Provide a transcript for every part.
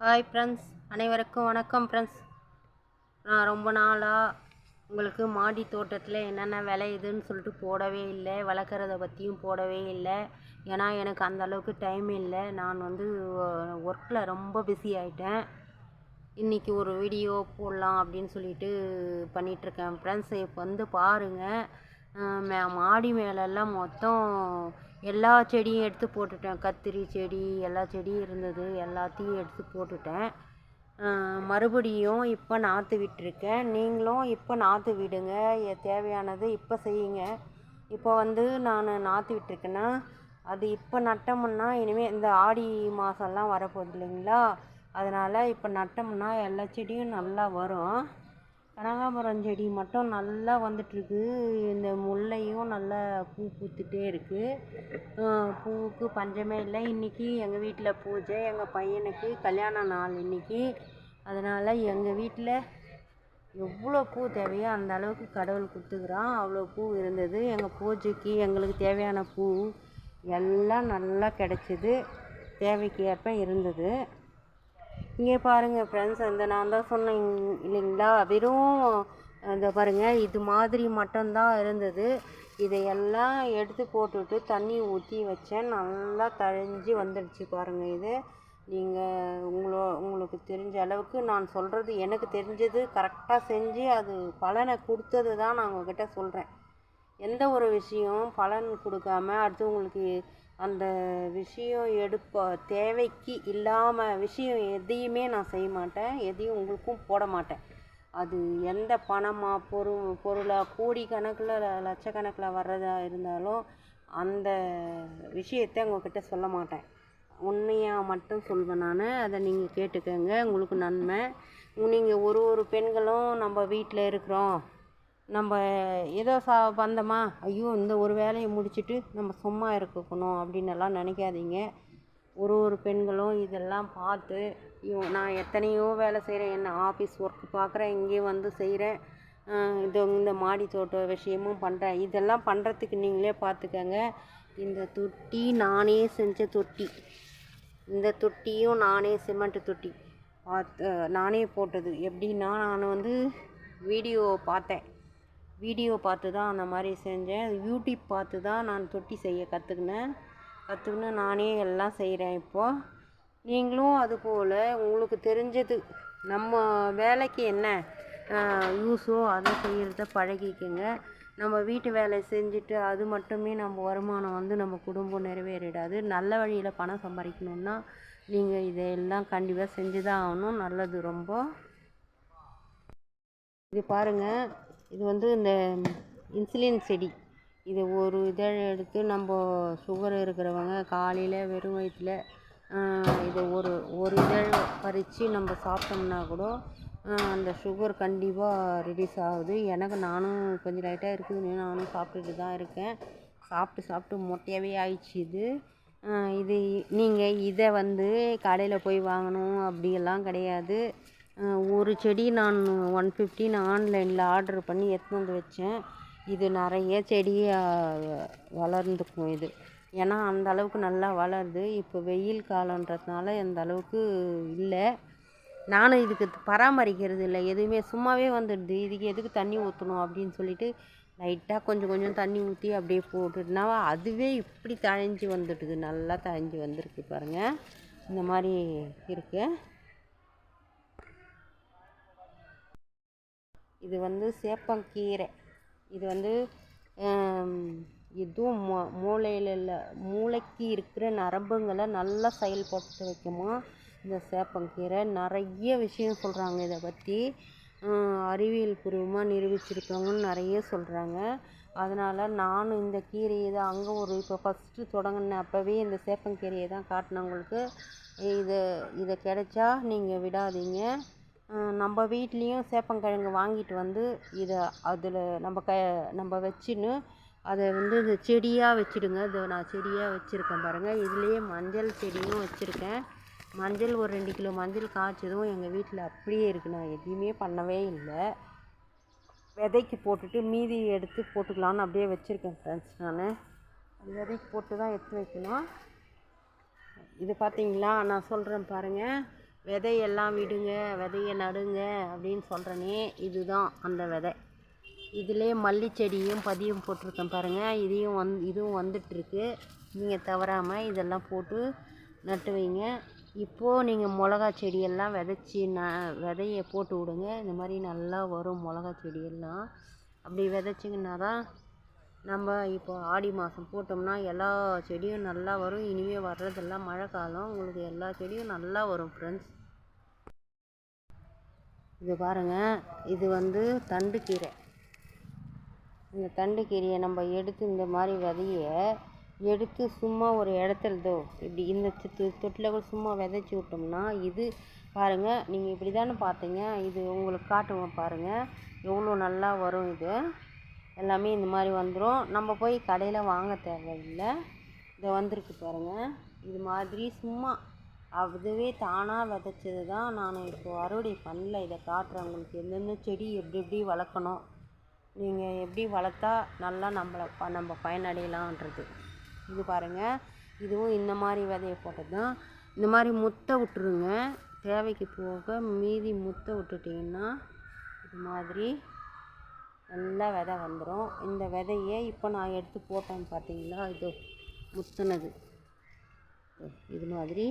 Hi friends அனைவருக்கும் வணக்கம் friends நான் ரொம்ப நாளாக உங்களுக்கு மாடி தோட்டத்தில் என்னென்ன விளையுதுன்னு சொல்லிட்டு போடவே இல்லை. வளர்க்குறத பற்றியும் போடவே இல்லை. ஏன்னா எனக்கு அந்த அளவுக்கு டைம் இல்லை. நான் வந்து ஒர்க்கில் ரொம்ப பிஸி ஆகிட்டேன் இன்றைக்கி ஒரு வீடியோ போடலாம் அப்படின்னு சொல்லிட்டு பண்ணிகிட்ருக்கேன் ஃப்ரெண்ட்ஸ் இப்போ வந்து பாருங்கள் மாடி மேலெல்லாம் மொத்தம் எல்லா செடியும் எடுத்து போட்டுட்டேன். கத்திரி செடி எல்லா செடியும் இருந்தது. எல்லாத்தையும் எடுத்து போட்டுட்டேன். மறுபடியும் இப்போ நாற்று விட்டுருக்கேன். நீங்களும் இப்போ நாற்று விடுங்க. தேவையானது இப்போ செய்யுங்க. இப்போ வந்து நான் நாற்று விட்டுருக்கேன்னா அது இப்போ நட்டோம்னா இனிமேல் இந்த ஆடி மாதம்லாம் வரப்போகுது இல்லைங்களா? அதனால் இப்போ நட்டோம்னா எல்லா செடியும் நல்லா வரும். கனகாம்பரம் செடி மட்டும் நல்லா வந்துட்டுருக்கு. இந்த முல்லையும் நல்லா பூ பூத்துட்டே இருக்குது பூவுக்கு பஞ்சமே இல்லை. இன்றைக்கி எங்கள் வீட்டில் பூஜை எங்கள் பையனுக்கு கல்யாண நாள் இன்றைக்கி அதனால் எங்கள் வீட்டில் எவ்வளோ பூ தேவையோ அந்த அளவுக்கு கடவுள் கொடுத்துக்கிறான். அவ்வளோ பூ இருந்தது. எங்கள் பூஜைக்கு எங்களுக்கு தேவையான பூ எல்லாம் நல்லா கிடச்சிது. தேவைக்கு ஏற்ப இருந்தது. இங்கே பாருங்கள் ஃப்ரெண்ட்ஸ் அந்த நான் தான் சொன்னேன் இல்லைங்களா? வெறும் இந்த பாருங்கள் இது மாதிரி மட்டும்தான் இருந்தது. இதையெல்லாம் எடுத்து போட்டுட்டு தண்ணி ஊற்றி வச்சேன். நல்லா தழிஞ்சு வந்துடுச்சு பாருங்கள் இது. நீங்கள் உங்களோ உங்களுக்கு தெரிஞ்ச அளவுக்கு நான் சொல்கிறது எனக்கு தெரிஞ்சது கரெக்டாக செஞ்சு அது பலனை கொடுத்தது தான் நான் உங்ககிட்ட சொல்கிறேன் எந்த ஒரு விஷயம் பலன் கொடுக்காம அடுத்தவங்களுக்கு அந்த விஷயம் எடுப்ப தேவைக்கு இல்லாமல் விஷயம் எதையுமே நான் செய்ய மாட்டேன். எதையும் உங்களுக்கும் போட மாட்டேன். அது எந்த பணமாக பொரு பொருளாக கோடி கணக்கில் லட்சக்கணக்கில் வர்றதா இருந்தாலும் அந்த விஷயத்தை உங்ககிட்ட சொல்ல மாட்டேன். உண்மையாக மட்டும் சொல்வேன் நான். அதை நீங்கள் கேட்டுக்கோங்க. உங்களுக்கு நன்மை. நீங்கள் ஒரு ஒரு பெண்களும் நம்ம வீட்டில் இருக்கிறோம். நம்ம ஏதோ சா வந்தோமா? ஐயோ இந்த ஒரு வேலையை முடிச்சுட்டு நம்ம சும்மா இருக்கணும் அப்படின்னு எல்லாம் நினைக்காதீங்க. ஒரு ஒரு பெண்களும் இதெல்லாம் பார்த்து ஐயோ நான் எத்தனையோ வேலை செய்கிறேன் என்ன ஆஃபீஸ் ஒர்க் பார்க்குறேன் இங்கேயும் வந்து செய்கிறேன் இது இந்த மாடி தோட்ட விஷயமும் பண்ணுறேன் இதெல்லாம் பண்ணுறதுக்கு நீங்களே பார்த்துக்கங்க. இந்த தொட்டி நானே செஞ்ச தொட்டி. இந்த தொட்டியும் நானே சிமெண்ட் தொட்டி. பார்த்து நானே போட்டது. எப்படின்னா நான் வந்து வீடியோ பார்த்தேன். வீடியோ பார்த்து தான் அந்த மாதிரி செஞ்சேன். யூடியூப் பார்த்து தான் நான் தொட்டி செய்ய கற்றுக்கினேன் கற்றுக்கின்னு நானே எல்லாம் செய்கிறேன் இப்போது நீங்களும் அதுபோல் உங்களுக்கு தெரிஞ்சது நம்ம வேலைக்கு என்ன யூஸோ அதை செய்கிறத பழகிக்கங்க. நம்ம வீட்டு வேலை செஞ்சுட்டு அது மட்டுமே நம்ம வருமானம் வந்து நம்ம குடும்பம் நிறைவேறிடாது. நல்ல வழியில் பணம் சம்பாதிக்கணுன்னா நீங்கள் இதையெல்லாம் கண்டிப்பாக செஞ்சு தான் ஆகணும். நல்லது ரொம்ப. இது பாருங்கள் இது வந்து இந்த இன்சுலின் செடி. இது ஒரு இதழ் எடுத்து நம்ம சுகர் இருக்கிறவங்க காலையில் வெறும் வயிற்றில் இதை ஒரு ஒரு இதழ் பறித்து நம்ம சாப்பிட்டோம்னா கூட அந்த சுகர் கண்டிப்பாக ரிலீஸ் ஆகுது. எனக்கு நானும் கொஞ்சம் லைட்டாக இருக்குது நானும் சாப்பிட்டுட்டு தான் இருக்கேன். சாப்பிட்டு சாப்பிட்டு மொட்டையாகவே ஆயிடுச்சு இது. இது நீங்கள் இதை வந்து கடையில் போய் வாங்கணும் அப்படியெல்லாம் கிடையாது. ஒரு செடி நான் ஒன் ஃபிஃப்டின் ஆன்லைனில் ஆர்டர் பண்ணி எடுத்துன்னு வந்து வச்சேன். இது நிறைய செடியாக வளர்ந்துக்கும் இது. ஏன்னா அந்த அளவுக்கு நல்லா வளருது. இப்போ வெயில் காலன்றதுனால அந்த அளவுக்கு இல்லை. நானும் இதுக்கு பராமரிக்கிறது இல்லை. எதுவுமே சும்மாவே வந்துடுது. இதுக்கு எதுக்கு தண்ணி ஊற்றணும் அப்படின்னு சொல்லிட்டு லைட்டாக கொஞ்சம் கொஞ்சம் தண்ணி ஊற்றி அப்படியே போட்டுட்டுனா அதுவே இப்படி தழைஞ்சி வந்துடுது. நல்லா தழைஞ்சி வந்திருக்கு பாருங்கள் இந்த மாதிரி இருக்குது இது வந்து சேப்பங்கீரை. இது வந்து இதுவும் மூ மூளையில் இல்லை மூளைக்கு இருக்கிற நரம்புங்களை நல்லா செயல்படுத்த வைக்குமா? இந்த சேப்பங்கீரை. நிறைய விஷயம் சொல்கிறாங்க இதை பற்றி அறிவியல் பூர்வமாக நிரூபிச்சிருக்கவங்கன்னு நிறைய சொல்கிறாங்க அதனால் நானும் இந்த கீரையை தான் அங்கே ஒரு இப்போ ஃபஸ்ட்டு தொடங்கின அப்போவே இந்த சேப்பங்கீரையை தான் காட்டினவங்களுக்கு இதை இதை கிடைச்சா நீங்கள் விடாதீங்க. நம்ம வீட்லேயும் சேப்பங்கிழங்கு வாங்கிட்டு வந்து இதை அதில் நம்ம க நம்ம வச்சுன்னு அதை வந்து இந்த செடியாக வச்சுடுங்க. இதை நான் செடியாக வச்சுருக்கேன் பாருங்கள் இதுலேயே மஞ்சள் செடியும் வச்சுருக்கேன். மஞ்சள் ஒரு ரெண்டு கிலோ மஞ்சள் காய்ச்சதும் எங்கள் வீட்டில் அப்படியே இருக்குது நான் எதையுமே பண்ணவே இல்லை. விதைக்கு போட்டுட்டு மீதி எடுத்து போட்டுக்கலான்னு அப்படியே வச்சுருக்கேன் ஃப்ரெண்ட்ஸ் நான். விதைக்கு போட்டு தான் எடுத்து வைக்கணும். இது பார்த்தீங்களா நான் சொல்கிறேன் பாருங்கள் விதையெல்லாம் விடுங்க விதைய நடுங்க அப்படின்னு சொல்கிறனே இதுதான் அந்த விதை. இதிலே மல்லி செடியும் பதியம் போட்டிருக்கேன் பாருங்கள் இதையும் வந் இதுவும் வந்துட்டுருக்கு. நீங்கள் தவறாமல் இதெல்லாம் போட்டு நட்டு வைங்க. இப்போது நீங்கள் மிளகா செடியெல்லாம் விதைச்சி ந விதைய போட்டு விடுங்க. இந்த மாதிரி நல்லா வரும் மிளகா செடியெல்லாம். அப்படி விதைச்சிங்கன்னா தான் நம்ம இப்போ ஆடி மாதம் போட்டோம்னா எல்லா செடியும் நல்லா வரும். இனிமேல் வர்றதெல்லாம் மழை காலம். உங்களுக்கு எல்லா செடியும் நல்லா வரும் ஃப்ரெண்ட்ஸ் இது பாருங்கள் இது வந்து தண்டுக்கீரை. இந்த தண்டுக்கீரையை நம்ம எடுத்து இந்த மாதிரி விதைய எடுத்து சும்மா ஒரு இடத்துலதோ இப்படி இந்த தொட்டில் கூட சும்மா விதைச்சி விட்டோம்னா இது பாருங்கள் நீங்கள் இப்படி தானே பார்த்தீங்க இது உங்களுக்கு காட்டுவோம் பாருங்கள் எவ்வளோ நல்லா வரும் இது. எல்லாமே இந்த மாதிரி வந்துடும் நம்ம போய் கடையில் வாங்க தேவையில்லை. இதை வந்திருக்கு பாருங்கள் இது மாதிரி சும்மா அதுவே தானாக விதைச்சது தான் நான் இப்போ அறுவடை பண்ணல. இதை காட்டுறேன். உங்களுக்கு எந்தெந்த செடி எப்படி எப்படி வளர்க்கணும்? நீங்கள் எப்படி வளர்த்தா நல்லா நம்மளை ப நம்ம பயனடையலான்றது. இது பாருங்கள் இதுவும் இந்த மாதிரி விதைய போட்டது தான் இந்த மாதிரி முத்த விட்டுருங்க. தேவைக்கு போக மீதி முத்த விட்டுட்டிங்கன்னா இது மாதிரி நல்லா விதை வந்துடும் இந்த விதையை இப்போ நான் எடுத்து போட்டேன் பார்த்தீங்களா? இது முத்துனது. இது மாதிரி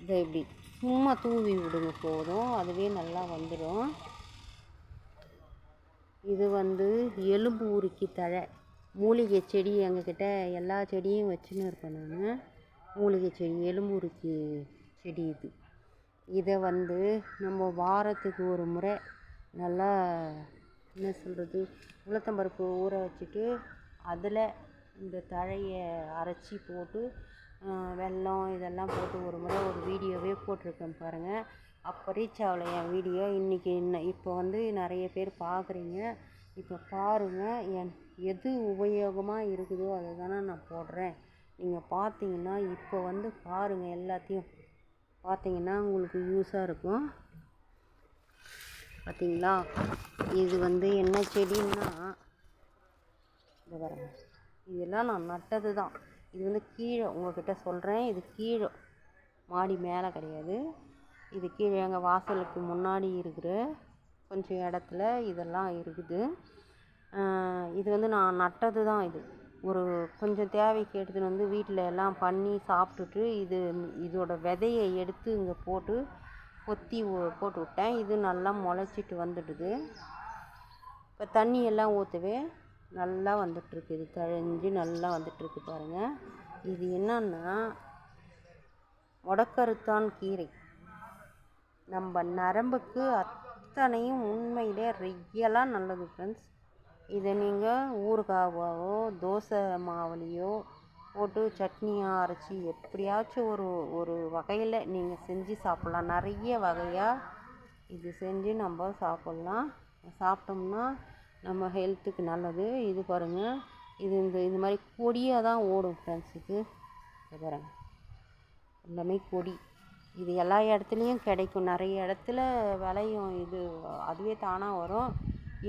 இதை இப்படி சும்மா தூவி விடுங்க போதும். அதுவே நல்லா வந்துடும் இது வந்து எலும்பு உருக்கி தழை. மூலிகை செடி எங்கக்கிட்ட எல்லா செடியும் வச்சுன்னு இருப்பேன் நான். மூலிகை செடி எலும்பு உருக்கி செடி இது. இதை வந்து நம்ம வாரத்துக்கு ஒரு முறை நல்லா என்ன சொல்கிறது உளுத்தம்பருப்பு ஊற வச்சுட்டு அதில் இந்த தழையை அரைச்சி போட்டு வெல்லம் இதெல்லாம் போட்டு ஒரு முறை ஒரு போட்டிருக்கேன் பாருங்கள் அப்போ ரீச் ஆகலை என் வீடியோ இன்றைக்கி இன்ன இப்போ வந்து நிறைய பேர் பார்க்குறீங்க. இப்போ பாருங்கள் என் எது உபயோகமாக இருக்குதோ அதை தானே நான் போடுறேன். நீங்கள் பார்த்தீங்கன்னா இப்போ வந்து பாருங்கள் எல்லாத்தையும். பார்த்தீங்கன்னா உங்களுக்கு யூஸாக இருக்கும். பார்த்தீங்களா? இது வந்து என்ன செடின்னா இந்த பாருங்கள் இதெல்லாம் நான் நட்டது தான். இது வந்து கீழே உங்கள்கிட்ட சொல்கிறேன் இது கீழே. மாடி மேலே கிடையாது. இது கீழே எங்கள் வாசலுக்கு முன்னாடி இருக்கிற கொஞ்சம் இடத்துல இதெல்லாம் இருக்குது. இது வந்து நான் நட்டது தான் இது. ஒரு கொஞ்சம் தேவைக்கு எடுத்துன்னு வந்து வீட்டில் எல்லாம் பண்ணி சாப்பிட்டுட்டு இது இதோட விதையை எடுத்து இங்கே போட்டு கொத்தி போட்டு விட்டேன். இது நல்லா முளைச்சிட்டு வந்துடுது. இப்போ தண்ணி எல்லாம் ஊற்றவே. நல்லா வந்துட்டுருக்கு. இது தழைஞ்சி நல்லா வந்துட்டுருக்கு பாருங்கள் இது என்னன்னா உடக்கருத்தான் கீரை. நம்ம நரம்புக்கு அத்தனையும் உண்மையிலே ரியலாக நல்லது ஃப்ரெண்ட்ஸ் இதை நீங்கள் ஊறுகாவாவோ தோசை மாவுலேயோ போட்டு சட்னியாக அரைச்சி எப்படியாச்சும் ஒரு ஒரு வகையில் நீங்கள் செஞ்சு சாப்பிட்லாம். நிறைய வகையாக இது செஞ்சு நம்ம சாப்பிட்லாம். சாப்பிட்டோம்னா நம்ம ஹெல்த்துக்கு நல்லது. இது பாருங்கள் இது இந்த இது மாதிரி கொடியாக தான் ஓடும் ஃப்ரெண்ட்ஸுக்கு இது பாருங்கள் எல்லாமே கொடி. இது எல்லா இடத்துலையும் கிடைக்கும். நிறைய இடத்துல விளையும். இது அதுவே தானாக வரும்.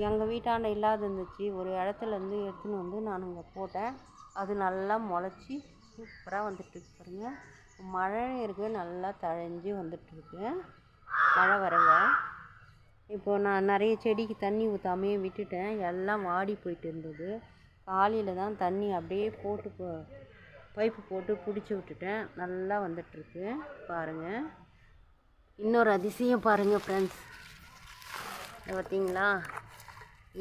எங்கள் வீட்டாண்ட இல்லாத இருந்துச்சு. ஒரு இடத்துல இருந்து எடுத்துன்னு வந்து நான் இங்கே போட்டேன். அது நல்லா முளைச்சி சூப்பராக வந்துட்டுருக்கு பாருங்கள் மழை இருக்கு. நல்லா தழைஞ்சி வந்துட்டுருக்கு மழை வரல. இப்போது நான் நிறைய செடிக்கு தண்ணி ஊற்றாமையே விட்டுட்டேன். எல்லாம் வாடி போயிட்டு இருந்தது. காலையில் தான் தண்ணி அப்படியே போட்டு பைப்பு போட்டு பிடிச்சி விட்டுட்டேன். நல்லா வந்துட்டுருக்கு. பாருங்கள் இன்னொரு அதிசயம் பாருங்கள் ஃப்ரெண்ட்ஸ் பார்த்தீங்களா?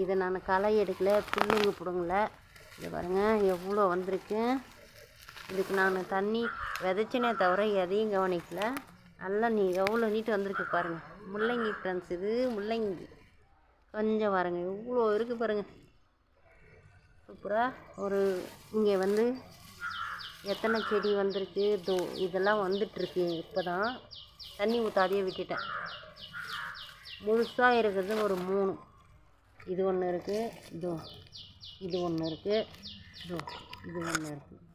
இதை நான் களை எடுக்கல புல்லுங்க பிடுங்கல. இதை பாருங்கள் எவ்வளோ வந்திருக்கு. இதுக்கு நான் தண்ணி விதைச்சினே தவிர எதையும் கவனிக்கல. நல்லா நீ எவ்வளோ நீட்டு வந்திருக்கு பாருங்கள் முள்ளங்கி ஃப்ரெண்ட்ஸ் இது முள்ளங்கி. கொஞ்சம் பாருங்கள் எவ்வளோ இருக்குது பாருங்கள் சூப்பராக ஒரு இங்கே வந்து எத்தனை செடி வந்திருக்கு தோ இதெல்லாம் வந்துட்டுருக்கு. இப்போ தான் தண்ணி ஊற்றாதையே விட்டுட்டேன். முழுசாக இருக்கிறது ஒரு மூணு. இது ஒன்று இருக்குது இதோ இது ஒன்று இருக்குது இதோ இது ஒன்று இருக்குது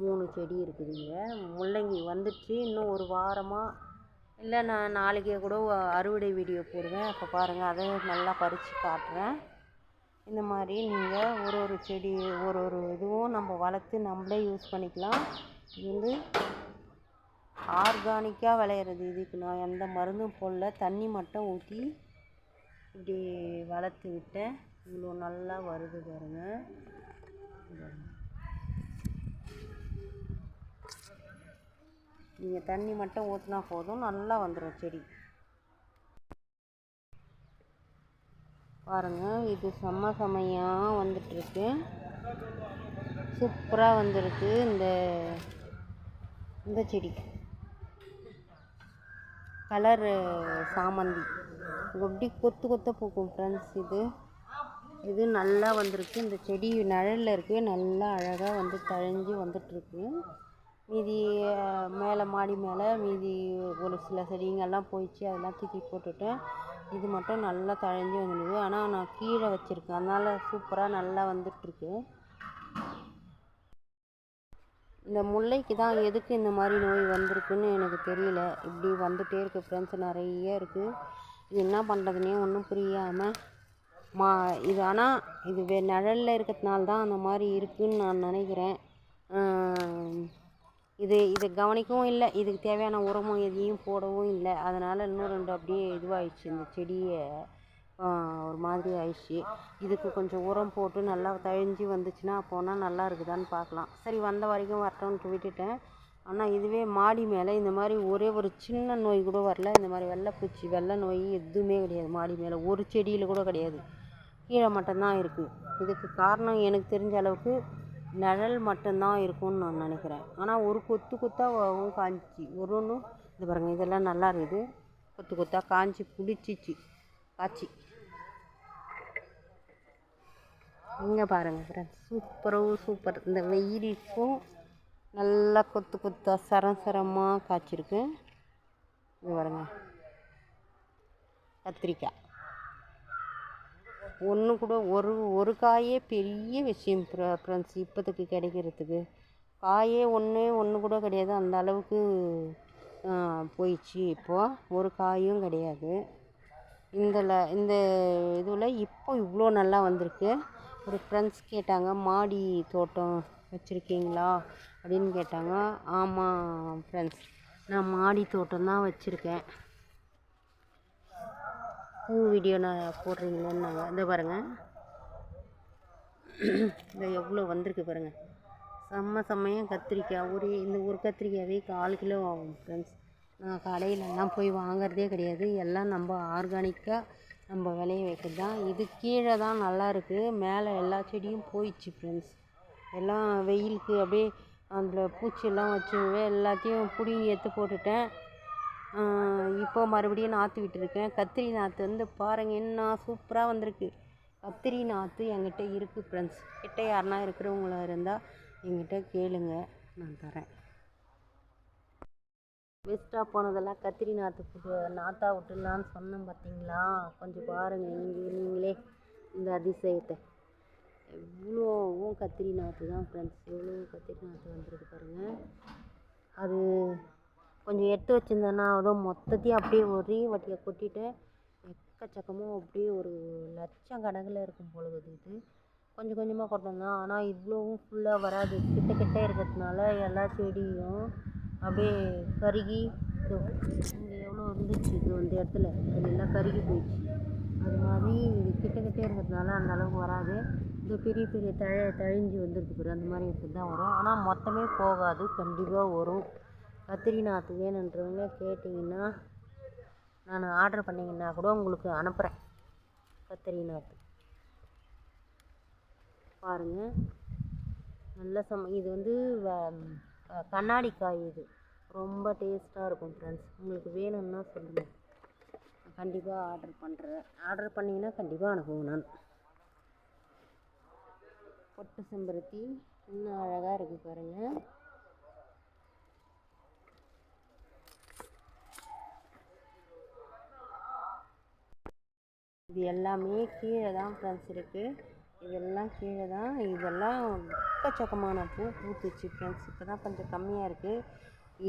மூணு செடி இருக்குதுங்க முள்ளங்கி வந்துடுச்சு இன்னும் ஒரு வாரமாக இல்லை நான் நாளைக்கே கூட அறுவடை வீடியோ போடுவேன். அப்போ பாருங்கள் அதை நல்லா பறித்து காட்டுறேன். இந்த மாதிரி நீங்கள் ஒரு ஒரு செடி ஒரு ஒரு இதுவும் நம்ம வளர்த்து நம்மளே யூஸ் பண்ணிக்கலாம். இது வந்து ஆர்கானிக்காக விளையிறது. இதுக்கு நான் எந்த மருந்தும் போடல. தண்ணி மட்டும் ஊற்றி இப்படி வளர்த்து விட்டேன். இவ்வளோ நல்லா வருது பாருங்க. நீங்கள் தண்ணி மட்டும் ஊற்றினா போதும். நல்லா வந்துடும் செடி. பாருங்கள் இது செம்ம செம்மையாக வந்துட்டுருக்கு. சூப்பராக வந்துருக்கு இந்த இந்த செடி. கலர் சாமந்தி. எப்படி கொத்து கொத்த பூக்கும் ஃப்ரெண்ட்ஸ் இது. இது நல்லா வந்திருக்கு. இந்த செடி நிழலில் இருக்கவே நல்லா அழகாக வந்து தழைஞ்சு வந்துட்டுருக்கு. மீதி மேலே மாடி மேலே மீதி ஒரு சில செடிங்கள்லாம் போயிடுச்சு அதெல்லாம் தூக்கி போட்டுட்டேன். இது மட்டும் நல்லா தழைஞ்சி வந்துடுது. ஆனால் நான் கீழே வச்சுருக்கேன். அதனால் சூப்பராக நல்லா வந்துட்டுருக்கு. இந்த முல்லைக்கு தான் எதுக்கு இந்த மாதிரி நோய் வந்திருக்குன்னு எனக்கு தெரியல. இப்படி வந்துகிட்டே இருக்குது ஃப்ரெண்ட்ஸ் நிறைய இருக்குது இது என்ன பண்ணுறதுனே ஒன்றும் புரியாமல் மா இது ஆனால் இது வே நிழலில் இருக்கிறதுனால தான் அந்த மாதிரி இருக்குன்னு நான் நினைக்கிறேன். இது இது கவனிக்கவும் இல்லை. இதுக்கு தேவையான உரமும் எதையும் போடவும் இல்லை. அதனால் இன்னும் ரெண்டு அப்படியே இதுவாகிடுச்சு இந்த செடியை ஒரு மாதிரி ஆயிடுச்சு. இதுக்கு கொஞ்சம் உரம் போட்டு நல்லா தழிஞ்சு வந்துச்சுன்னா அப்போனா நல்லா இருக்குதான்னு பார்க்கலாம். சரி வந்த வரைக்கும் வரட்டோன்ட்டு விட்டுட்டேன். ஆனால் இதுவே மாடி மேலே இந்த மாதிரி ஒரே ஒரு சின்ன நோய் கூட வரல. இந்த மாதிரி வெள்ளைப்பூச்சி வெள்ளை நோய் எதுவுமே கிடையாது மாடி மேலே. ஒரு செடியில் கூட கிடையாது. கீழே மட்டும்தான் இருக்குது இதுக்கு காரணம் எனக்கு தெரிஞ்ச அளவுக்கு நிழல் மட்டும்தான் இருக்கும்னு நான் நினைக்கிறேன். ஆனால் ஒரு கொத்து கொத்தாக காஞ்சிச்சு. ஒரு ஒன்றும் இது பாருங்கள் இதெல்லாம் நல்லா இருக்குது. கொத்து கொத்தாக காஞ்சி பிடிச்சிச்சு. காய்ச்சி இங்கே பாருங்கள் ஃப்ரெண்ட்ஸ் சூப்பரோ சூப்பர். இந்த வெயிலுக்கும் நல்லா கொத்து கொத்தாக சரம் சரமாக காய்ச்சிருக்கு. இது பாருங்கள் கத்திரிக்காய். ஒன்று கூட ஒரு ஒரு காயே பெரிய விஷயம் ஃப்ரெண்ட்ஸ் இப்போதைக்கு கிடைக்கிறதுக்கு. காயே ஒன்று ஒன்று கூட கிடையாது. அந்த அளவுக்கு போயிடுச்சு இப்போது ஒரு காயும் கிடையாது. இதில் இந்த இதில் இப்போ இவ்வளோ நல்லா வந்திருக்கு. ஒரு ஃப்ரெண்ட்ஸ் கேட்டாங்க மாடி தோட்டம் வச்சுருக்கீங்களா? அப்படின்னு கேட்டாங்க. ஆமாம் ஃப்ரெண்ட்ஸ். நான் மாடி தோட்டம் தான் வச்சுருக்கேன். பூ வீடியோ நான் போடுறீங்களேன்னாங்க. இந்த பாருங்கள் இதை எவ்வளோ வந்திருக்கு பாருங்கள் செம்ம செம்மையாக கத்திரிக்காய் ஒரு இந்த ஒரு கத்திரிக்காவே கால் கிலோ ஆகும் ஃப்ரெண்ட்ஸ் நான் கடையிலலாம் போய் வாங்குறதே கிடையாது. எல்லாம் நம்ம ஆர்கானிக்காக நம்ம விளைய வைக்கிறது தான். இது கீழே தான் நல்லா இருக்குது மேலே எல்லா செடியும் போயிடுச்சு ஃப்ரெண்ட்ஸ் எல்லாம் வெயிலுக்கு அப்படியே அதில் பூச்சியெல்லாம் வச்சுவே எல்லாத்தையும் பிடுங்கி எடுத்து போட்டுட்டேன். இப்போ மறுபடியும் நாற்று விட்டுருக்கேன். கத்திரி நாற்று வந்து பாருங்கள் என்ன சூப்பராக வந்திருக்கு. கத்திரி நாற்று என்கிட்ட இருக்குது ஃப்ரெண்ட்ஸ் கிட்டே யாருனா இருக்கிறவங்களா இருந்தால் என்கிட்ட கேளுங்க நான் தரேன். வேஸ்ட்டாக போனதெல்லாம் கத்திரி நாற்று புட்டு நாற்றா விட்டுடலான்னு சொன்னேன் பார்த்தீங்களா கொஞ்சம் பாருங்கள் இங்கே நீங்களே இந்த அதிசயத்தை. எவ்வளோவும் கத்திரி நாற்று தான் ஃப்ரெண்ட்ஸ் எவ்வளோ கத்திரி நாற்று வந்துருக்கு பாருங்கள் அது கொஞ்சம் எடுத்து வச்சுருந்தேன்னா அதுவும் மொத்தத்தையும் அப்படியே ஒரே வாட்டியாக கொட்டிவிட்டு எக்கச்சக்கமாக அப்படியே ஒரு லட்சம் கணக்கில் இருக்கும் போல இது. கொஞ்சம் கொஞ்சமாக கொட்டினேன். ஆனால் இவ்வளோவும் ஃபுல்லாக வராது. கிட்ட கிட்ட இருக்கிறதுனால எல்லா செடியும் அப்படியே கருகி இங்கே எவ்வளோ இருந்துச்சு? இது இந்த இடத்துல. அது எல்லாம் கருகி போயிடுச்சு. அது மாதிரி கிட்டக்கிட்டே கிட்ட கிட்ட இருக்கிறதுனால அந்த அளவுக்கு வராது. இந்த பெரிய பெரிய தழை தழிஞ்சு வந்துருக்கு அந்த மாதிரி இருக்கிறது தான் வரும். ஆனால் மொத்தமே போகாது. கண்டிப்பாக வரும். கத்திரிநாத் வேணுன்றவங்க கேட்டிங்கன்னா நான் ஆர்டர் பண்ணிங்கன்னா கூட உங்களுக்கு அனுப்புகிறேன் கத்திரிநாத் பாருங்கள் நல்ல சம இது வந்து கண்ணாடி காய் இது. ரொம்ப டேஸ்ட்டாக இருக்கும் ஃப்ரெண்ட்ஸ் உங்களுக்கு வேணும்னா சொல்லுங்கள் கண்டிப்பாக ஆர்டர் பண்ணுறேன் ஆர்டர் பண்ணிங்கன்னா கண்டிப்பாக அனுப்புவேன் நான். பொட்டு செம்பருத்தி. இன்னும் அழகாக இருக்குது பாருங்கள் இது எல்லாமே கீழே தான் ஃப்ரெண்ட்ஸ் இருக்குது இதெல்லாம் கீழே தான் இதெல்லாம் எக்கச்சக்கமான பூ பூத்துச்சு ஃப்ரெண்ட்ஸ் இப்போ தான் கொஞ்சம் கம்மியாக இருக்குது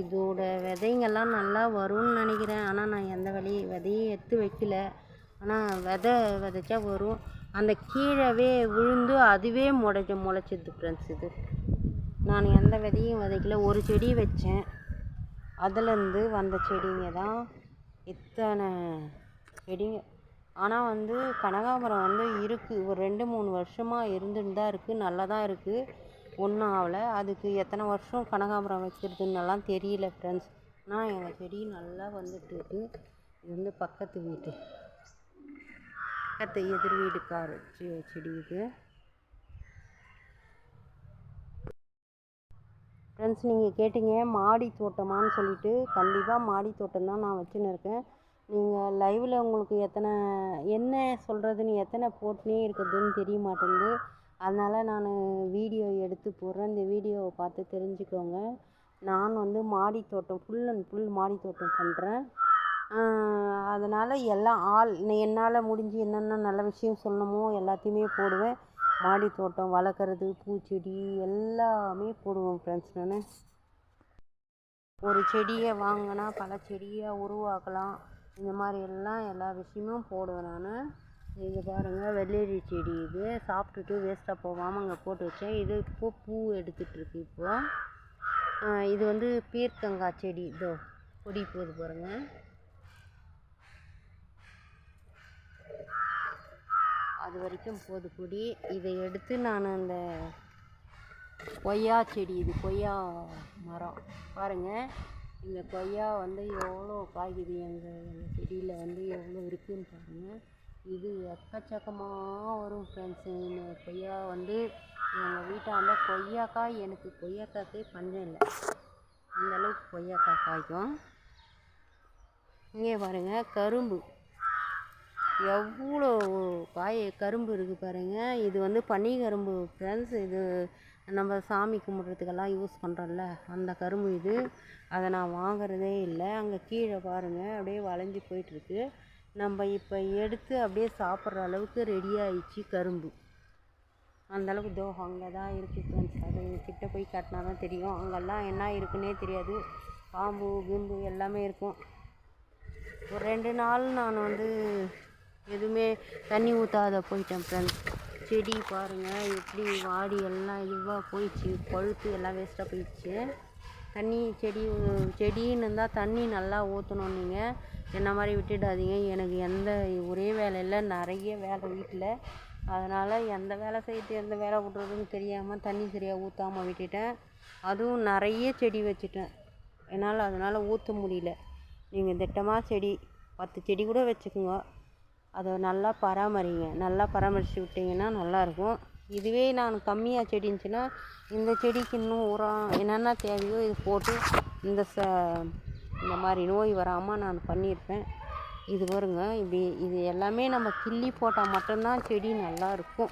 இதோட விதைங்கெல்லாம் நல்லா வரும்னு நினைக்கிறேன். ஆனால் நான் எந்த விதையை விதையும் எடுத்து வைக்கல. ஆனால் விதை விதைச்சா வரும். அந்த கீழவே விழுந்து அதுவே முளைச்சி முளைச்சிது ஃப்ரெண்ட்ஸ் இது. நான் எந்த விதையும் விதைக்கல. ஒரு செடி வச்சேன். அதுலேருந்து வந்த செடிங்க தான் இத்தனை செடிங்க ஆனால் வந்து கனகாம்பரம் வந்து இருக்குது ஒரு ரெண்டு மூணு வருஷமாக இருந்துன்னு தான் இருக்குது நல்லா தான் இருக்குது ஒன்றும் ஆகலை. அதுக்கு எத்தனை வருஷம் கனகாம்பரம் வைக்கிறதுன்னெல்லாம் தெரியல ஃப்ரெண்ட்ஸ் ஆனால் எங்கள் செடி நல்லா வந்துட்டு இருக்கு. இது வந்து பக்கத்து வீட்டு. பக்கத்து எதிர் வீட்டுக்காரு செ- செடி இது. ஃப்ரெண்ட்ஸ் நீங்கள் கேட்டீங்க மாடி தோட்டமான்னு சொல்லிட்டு. கண்டிப்பாக மாடி தோட்டம் தான் நான் வச்சுன்னு இருக்கேன். நீங்கள் லைவில் உங்களுக்கு எத்தனை என்ன சொல்கிறதுன்னு எத்தனை போட்டுனே இருக்குதுன்னு தெரிய மாட்டேங்குது. அதனால் நான் வீடியோ எடுத்து போடுறேன். இந்த வீடியோவை பார்த்து தெரிஞ்சுக்கோங்க. நான் வந்து மாடி தோட்டம் ஃபுல் அண்ட் ஃபுல் மாடி தோட்டம் பண்ணுறேன் அதனால் எல்லாம் ஆள் என்னால் முடிஞ்சு என்னென்ன நல்ல விஷயம் சொல்லணுமோ எல்லாத்தையுமே போடுவேன். மாடி தோட்டம் வளர்க்குறது பூச்செடி எல்லாமே போடுவேன் ஃப்ரெண்ட்ஸ் நான். ஒரு செடியை வாங்கினா பல செடியை உருவாக்கலாம். இந்த மாதிரி எல்லாம் எல்லா விஷயமும் போடுவேன் நான். இது பாருங்கள் வெள்ளரி செடி இது. சாப்பிட்டுட்டு வேஸ்ட்டாக போகாமல் அங்கே போட்டு வச்சேன். இது இப்போ பூ எடுத்துகிட்ருக்கு இப்போ. இது வந்து பீர்க்கங்காய் செடி. இதோ கொடி போகுது பாருங்கள் அது வரைக்கும் போது கொடி. இதை எடுத்து நான் அந்த கொய்யா செடி இது கொய்யா மரம். பாருங்கள் இந்த கொய்யா வந்து எவ்வளோ காய்க்குது எங்கள் எங்கள் செடியில் வந்து எவ்வளோ இருக்குன்னு பாருங்கள் இது எக்கச்சக்கமாக வரும் ஃப்ரெண்ட்ஸ் இந்த கொய்யா வந்து எங்கள் வீட்டாண்ட கொய்யாக்காய் எனக்கு கொய்யாக்காய்க்கே பஞ்சம் இல்லை. அந்தளவுக்கு கொய்யாக்காய் காய்க்கும். இங்கே பாருங்கள் கரும்பு. எவ்வளோ காய் கரும்பு இருக்குது பாருங்கள் இது வந்து பனி கரும்பு ஃப்ரெண்ட்ஸ் இது நம்ம சாமி கும்பிட்றதுக்கெல்லாம் யூஸ் பண்ணுறோம்ல அந்த கரும்பு இது. அதை நான் வாங்குறதே இல்லை. அங்கே கீழே பாருங்கள் அப்படியே வளைஞ்சு போயிட்டுருக்கு. நம்ம இப்போ எடுத்து அப்படியே சாப்பிட்ற அளவுக்கு ரெடி ஆயிடுச்சு கரும்பு. அந்தளவுக்கு தோகம் தோ அங்கே தான் இருக்குது ஃப்ரெண்ட்ஸ் அது கிட்டே போய் காட்டினா தான் தெரியும். அங்கெல்லாம் என்ன இருக்குன்னே தெரியாது. பாம்பு கிம்பு எல்லாமே இருக்கும். ஒரு ரெண்டு நாள் நான் வந்து எதுவுமே தண்ணி ஊற்றாத போயிட்டேன் ஃப்ரெண்ட்ஸ் செடி பாருங்கள் எப்படி வாடி எல்லாம் இதுவாக போயிடுச்சு பழுத்து எல்லாம் வேஸ்ட்டாக போயிடுச்சு. தண்ணி செடி செடின்னு இருந்தால் தண்ணி நல்லா ஊற்றணும் நீங்கள் என்ன மாதிரி விட்டுடாதீங்க எனக்கு எந்த ஒரே வேலை இல்லை நிறைய வேலை வீட்டில் அதனால் எந்த வேலை செய்யறது எந்த வேலை விட்றதுன்னு தெரியாமல் தண்ணி சரியாக ஊற்றாம விட்டுட்டேன். அதுவும் நிறைய செடி வச்சுட்டேன். என்னால் அதனால் ஊற்ற முடியல. நீங்கள் திட்டமாக செடி பத்து செடி கூட வச்சுக்கோங்க. அதை நல்லா பராமரிங்க. நல்லா பராமரித்து விட்டிங்கன்னா நல்லாயிருக்கும். இதுவே நான் கம்மியாக செடி இருந்துச்சுன்னா இந்த செடிக்கு இன்னும் உரம் என்னென்ன தேவையோ இது போட்டு இந்த ச இந்த மாதிரி நோய் வராமல் நான் பண்ணியிருப்பேன். இது பாருங்க இப்படி இது எல்லாமே நம்ம கிள்ளி போட்டால் மட்டும்தான் செடி நல்லா இருக்கும்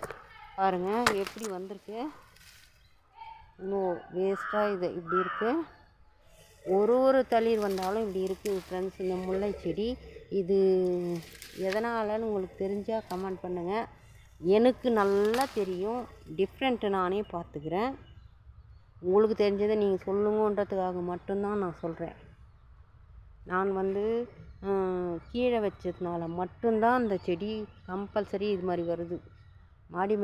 பாருங்கள் எப்படி வந்திருக்கு. இன்னும் வேஸ்ட்டாக இது இப்படி இருக்குது ஒரு ஒரு தளிர் வந்தாலும் இப்படி இருக்குது ஃப்ரெண்ட்ஸ் இந்த முல்லை செடி இது எதனாலன்னு உங்களுக்கு தெரிஞ்சால் கமெண்ட் பண்ணுங்கள் எனக்கு நல்லா தெரியும். டிஃப்ரெண்ட்டு நானே பார்த்துக்கிறேன். உங்களுக்கு தெரிஞ்சதை நீங்கள் சொல்லுங்கன்றதுக்காக மட்டும்தான் நான் சொல்கிறேன் நான் வந்து கீழே வச்சதுனால மட்டும்தான் அந்த செடி கம்பல்சரி இது மாதிரி வருது. மாடி